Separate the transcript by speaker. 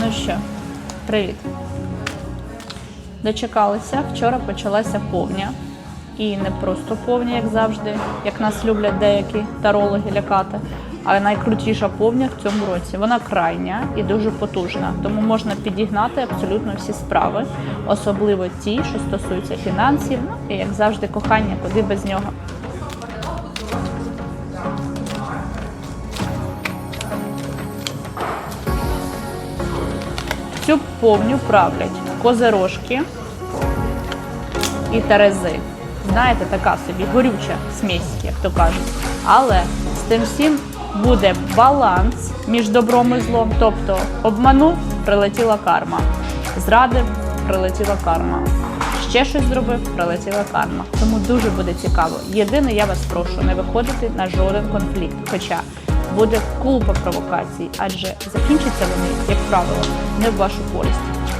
Speaker 1: Ну що, привіт. Дочекалися. Вчора почалася повня. І не просто повня, як завжди, як нас люблять деякі тарологи лякати. А найкрутіша повня в цьому році. Вона крайня і дуже потужна, тому можна підігнати абсолютно всі справи, особливо ті, що стосуються фінансів, ну і як завжди, кохання, куди без нього. Цю повню правлять козирожки і терези. Знаєте, така собі горюча смесь, як то кажуть. Але з тим всім буде баланс між добром і злом. Тобто обманув, прилетіла карма. Зрадив, прилетіла карма. Ще щось зробив, прилетіла карма. Тому дуже буде цікаво. Єдине, я вас прошу не виходити на жоден конфлікт. Хоча буде купа провокацій, адже закінчаться вони, як правило, не в вашу користь.